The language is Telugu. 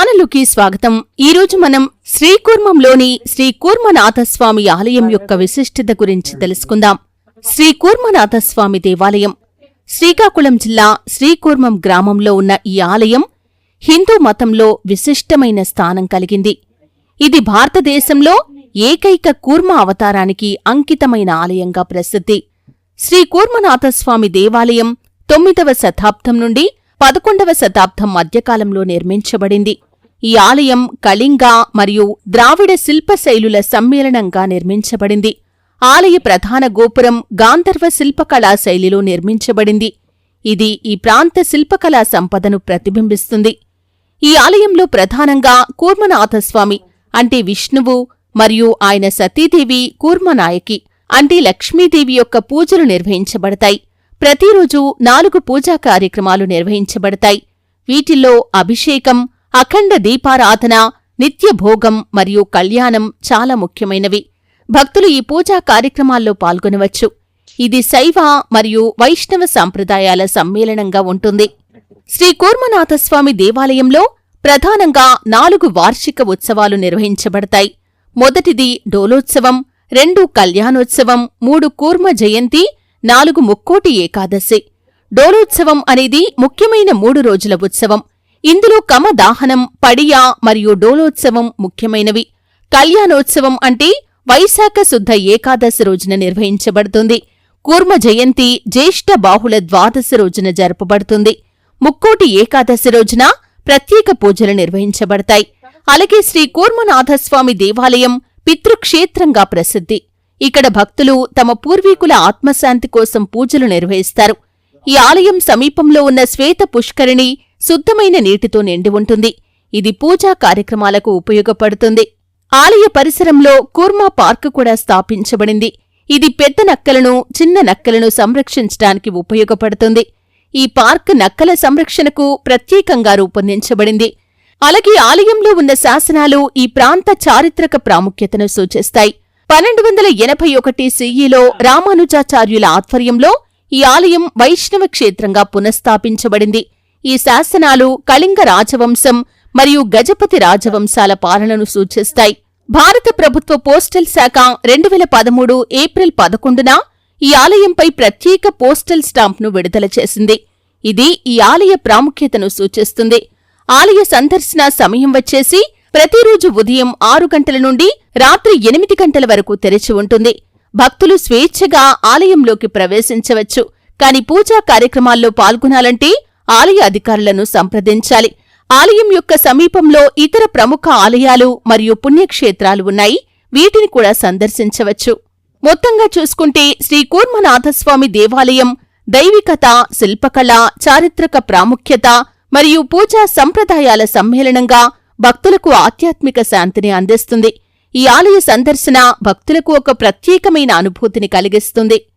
ఛానలుకి స్వాగతం. ఈ రోజు మనం శ్రీకూర్మంలోని శ్రీ కూర్మనాథస్వామి ఆలయం యొక్క విశిష్టత గురించి తెలుసుకుందాం. శ్రీ కూర్మనాథస్వామి దేవాలయం. శ్రీకాకుళం జిల్లా శ్రీకూర్మం గ్రామంలో ఉన్న ఈ ఆలయం హిందూ మతంలో విశిష్టమైన స్థానం కలిగింది. ఇది భారతదేశంలో ఏకైక కూర్మ అవతారానికి అంకితమైన ఆలయంగా ప్రసిద్ధి. శ్రీ కూర్మనాథస్వామి దేవాలయం తొమ్మిదవ శతాబ్దం నుండి పదకొండవ శతాబ్దం మధ్యకాలంలో నిర్మించబడింది. ఈ ఆలయం కళింగ మరియు ద్రావిడ శిల్పశైలుల సమ్మేళనంగా నిర్మించబడింది. ఆలయ ప్రధాన గోపురం గాంధర్వ శిల్పకళా శైలిలో నిర్మించబడింది. ఇది ఈ ప్రాంత శిల్పకళా సంపదను ప్రతిబింబిస్తుంది. ఈ ఆలయంలో ప్రధానంగా కూర్మనాథస్వామి అంటే విష్ణువు మరియు ఆయన సతీదేవి కూర్మనాయకి అంటే లక్ష్మీదేవి యొక్క పూజలు నిర్వహించబడతాయి. ప్రతిరోజు నాలుగు పూజా కార్యక్రమాలు నిర్వహించబడతాయి. వీటిల్లో అభిషేకం అఖండ దీపారాధన నిత్యభోగం మరియు కళ్యాణం చాలా ముఖ్యమైనవి. భక్తులు ఈ పూజా కార్యక్రమాల్లో పాల్గొనవచ్చు. ఇది శైవ మరియు వైష్ణవ సాంప్రదాయాల సమ్మేళనంగా ఉంటుంది. శ్రీ కూర్మనాథస్వామి దేవాలయంలో ప్రధానంగా నాలుగు వార్షిక ఉత్సవాలు నిర్వహించబడతాయి. మొదటిది డోలోత్సవం రెండు కళ్యాణోత్సవం మూడు కూర్మ జయంతి నాలుగు ముక్కోటి ఏకాదశి. డోలోత్సవం అనేది ముఖ్యమైన మూడు రోజుల ఉత్సవం. ఇందులో కమదాహనం పడియా మరియు డోలోత్సవం ముఖ్యమైనవి. కళ్యాణోత్సవం అంటే వైశాఖ శుద్ధ ఏకాదశి రోజున నిర్వహించబడుతుంది. కూర్మ జయంతి జ్యేష్ఠ బాహుళ ద్వాదశి రోజున జరపబడుతుంది. ముక్కోటి ఏకాదశి రోజున ప్రత్యేక పూజలు నిర్వహించబడతాయి. అలాగే శ్రీ కూర్మనాథస్వామి దేవాలయం పితృక్షేత్రంగా ప్రసిద్ధి. ఇక్కడ భక్తులు తమ పూర్వీకుల ఆత్మశాంతి కోసం పూజలు నిర్వహిస్తారు. ఈ ఆలయం సమీపంలో ఉన్న శ్వేత పుష్కరిణి శుద్ధమైన నీటితో నిండి ఉంటుంది. ఇది పూజా కార్యక్రమాలకు ఉపయోగపడుతుంది. ఆలయ పరిసరంలో కూర్మా పార్క్ కూడా స్థాపించబడింది. ఇది పెద్ద నక్కలను చిన్న నక్కలను సంరక్షించడానికి ఉపయోగపడుతుంది. ఈ పార్క్ నక్కల సంరక్షణకు ప్రత్యేకంగా రూపొందించబడింది. అలాగే ఆలయంలో ఉన్న శాసనాలు ఈ ప్రాంత చారిత్రక ప్రాముఖ్యతను సూచిస్తాయి. పన్నెండు వందల ఎనభై ఒకటి సిఈలో రామానుజాచార్యుల ఆధ్వర్యంలో ఈ ఆలయం వైష్ణవ క్షేత్రంగా పునఃస్థాపించబడింది. ఈ శాసనాలు కళింగ రాజవంశం మరియు గజపతి రాజవంశాల పాలనను సూచిస్తాయి. భారత ప్రభుత్వ పోస్టల్ శాఖ రెండు వేల పదమూడు ఏప్రిల్ పదకొండున ఈ ఆలయంపై ప్రత్యేక పోస్టల్ స్టాంప్ను విడుదల చేసింది. ఇది ఈ ఆలయ ప్రాముఖ్యతను సూచిస్తుంది. ఆలయ సందర్శన సమయం వచ్చేసి ప్రతిరోజు ఉదయం ఆరు గంటల నుండి రాత్రి ఎనిమిది గంటల వరకు తెరిచి ఉంటుంది. భక్తులు స్వేచ్ఛగా ఆలయంలోకి ప్రవేశించవచ్చు. కాని పూజా కార్యక్రమాల్లో పాల్గొనాలంటే ఆలయ అధికారులను సంప్రదించాలి. ఆలయం యొక్క సమీపంలో ఇతర ప్రముఖ ఆలయాలు మరియు పుణ్యక్షేత్రాలు ఉన్నాయి. వీటిని కూడా సందర్శించవచ్చు. మొత్తంగా చూసుకుంటే శ్రీ కూర్మనాథస్వామి దేవాలయం దైవికత శిల్పకళ చారిత్రక ప్రాముఖ్యత మరియు పూజా సంప్రదాయాల సమ్మేళనంగా భక్తులకు ఆధ్యాత్మిక శాంతిని అందిస్తుంది. ఈ ఆలయ సందర్శన భక్తులకు ఒక ప్రత్యేకమైన అనుభూతిని కలిగిస్తుంది.